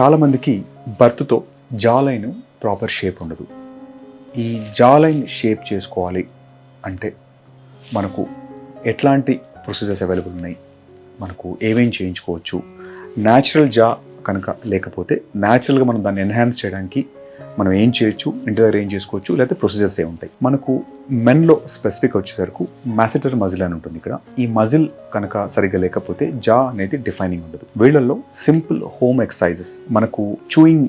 చాలామందికి బర్త్తో జాలైన్ proper shape ఉండదు. ఈ జాలైన్ షేప్ చేసుకోవాలి అంటే మనకు ఎట్లాంటి ప్రొసీజర్స్ అవైలబుల్ ఉన్నాయి? మనకు ఏమేం చేయించుకోవచ్చు? న్యాచురల్ జా కనుక లేకపోతే న్యాచురల్గా మనం దాన్ని ఎన్హాన్స్ చేయడానికి మనం ఏం చేయొచ్చు ఇంటి దగ్గర ఏం చేసుకోవచ్చు లేకపోతే ప్రొసీజర్స్ ఏ ఉంటాయి. మనకు మెన్లో స్పెసిఫిక్ వచ్చేసరికి మ్యాసెటర్ మజిల్ అని ఉంటుంది ఇక్కడ. ఈ మజిల్ కనుక సరిగ్గా లేకపోతే జా అనేది డిఫైనింగ్ ఉండదు. వీళ్ళల్లో సింపుల్ హోమ్ ఎక్సర్సైజెస్ మనకు చూయింగ్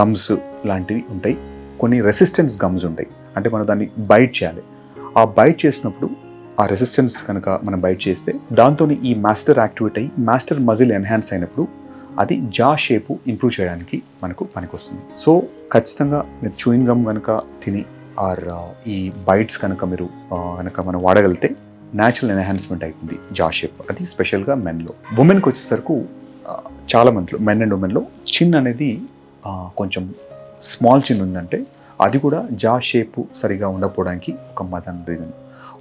గమ్స్ లాంటివి ఉంటాయి. కొన్ని రెసిస్టెన్స్ గమ్స్ ఉంటాయి. అంటే మనం దాన్ని బైట్ చేయాలి. ఆ బైట్ చేసినప్పుడు ఆ రెసిస్టెన్స్ కనుక మనం బైట్ చేస్తే దాంతో ఈ మాస్టర్ యాక్టివేట్ అయ్యి మాస్టర్ మజిల్ ఎన్హాన్స్ అయినప్పుడు అది జా షేపు ఇంప్రూవ్ చేయడానికి మనకు పనికొస్తుంది. సో ఖచ్చితంగా మీరు చూయింగ్ గమ్ కనుక తిని ఆర్ ఈ బైట్స్ కనుక మీరు కనుక మనం వాడగలిగితే న్యాచురల్ ఎన్హాన్స్మెంట్ అవుతుంది జా షేప్. అది స్పెషల్గా మెన్లో ఉమెన్కి వచ్చేసరికి చాలా మందిలో మెన్ అండ్ ఉమెన్లో చిన్ అనేది కొంచెం స్మాల్ చిన్ ఉందంటే అది కూడా జా షేపు సరిగా ఉండకపోవడానికి ఒక మదన్ రీజన్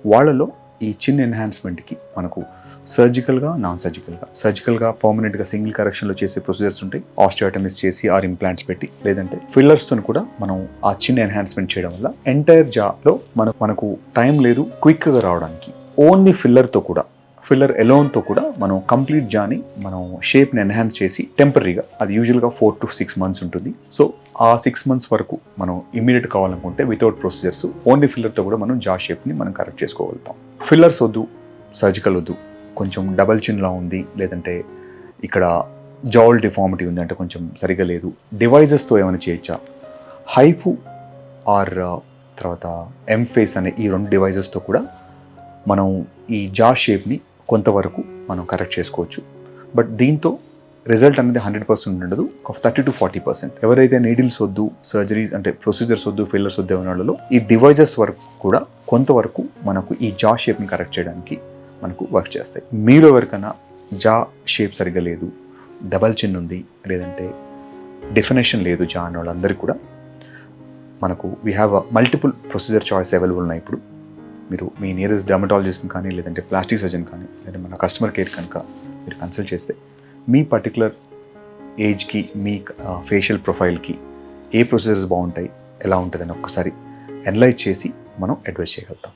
వాళ్ళలో ఈ చిన్ ఎన్హాన్స్మెంట్కి మనకు సర్జికల్గా నాన్ సర్జికల్గా సర్జికల్గా పర్మనెంట్గా సింగిల్ కరెక్షన్లో చేసే ప్రొసీజర్స్ ఉంటాయి. ఆస్టియోటమిస్ చేసి ఆర్ ఇంప్లాంట్స్ పెట్టి లేదంటే ఫిల్లర్స్తో కూడా మనం ఆ చిన్న ఎన్హాన్స్మెంట్ చేయడం వల్ల ఎంటైర్ జాలో మనకు మనకు టైం లేదు క్విక్గా రావడానికి. ఓన్లీ ఫిల్లర్తో కూడా ఫిల్లర్ ఎలోన్తో కూడా మనం కంప్లీట్ జాని మనం షేప్ని ఎన్హాన్స్ చేసి టెంపరీగా అది యూజువల్గా ఫోర్ టు సిక్స్ మంత్స్ ఉంటుంది. సో ఆ సిక్స్ మంత్స్ వరకు మనం ఇమీడియట్ కావాలనుకుంటే వితౌట్ ప్రొసీజర్స్ ఓన్లీ ఫిల్లర్తో కూడా మనం జా షేప్ని మనం కరెక్ట్ చేసుకోగలుగుతాం. ఫిల్లర్స్ వద్దు సర్జికల్ వద్దు. కొంచెం డబల్ చిన్లా ఉంది లేదంటే ఇక్కడ జౌల్ డిఫార్మిటీ ఉంది అంటే కొంచెం సరిగా లేదు. డివైజెస్తో ఏమైనా చేయొచ్చా? హైఫు ఆర్ uh, తర్వాత ఎంఫేస్ అనే ఈ రెండు డివైజెస్తో కూడా మనం ఈ జా షేప్ని కొంతవరకు మనం కరెక్ట్ చేసుకోవచ్చు. బట్ దీంతో రిజల్ట్ అనేది హండ్రెడ్ పర్సెంట్ ఉండదు. ఒక థర్టీ టు ఫార్టీ పర్సెంట్ ఎవరైతే నీడిల్స్ వద్దు సర్జరీ అంటే ప్రొసీజర్స్ వద్దు ఫిల్లర్స్ వద్దు అనే వాళ్ళలో ఈ డివైజెస్ వరకు కూడా కొంతవరకు మనకు ఈ జా షేప్ని కరెక్ట్ చేయడానికి మనకు వర్క్ చేస్తాయి. మీరు ఎవరికైనా జా షేప్ సరిగ్గా లేదు డబల్ చిన్ ఉంది లేదంటే డెఫినేషన్ లేదు జా అన్న వాళ్ళందరికీ కూడా మనకు we have multiple procedure choice available ఉన్నాయి ఇప్పుడు. మీరు మీ నియరెస్ట్ డర్మటాలజిస్ట్ని కానీ లేదంటే ప్లాస్టిక్ సర్జన్ కానీ లేదంటే మన కస్టమర్ కేర్ కనుక మీరు కన్సల్ట్ చేస్తే మీ పర్టికులర్ ఏజ్కి మీ ఫేషియల్ ప్రొఫైల్కి ఏ ప్రొసీజర్స్ బాగుంటాయి ఎలా ఉంటుందని ఒక్కసారి అనలైజ్ చేసి మనం అడ్వైస్ చేయగలుగుతాం.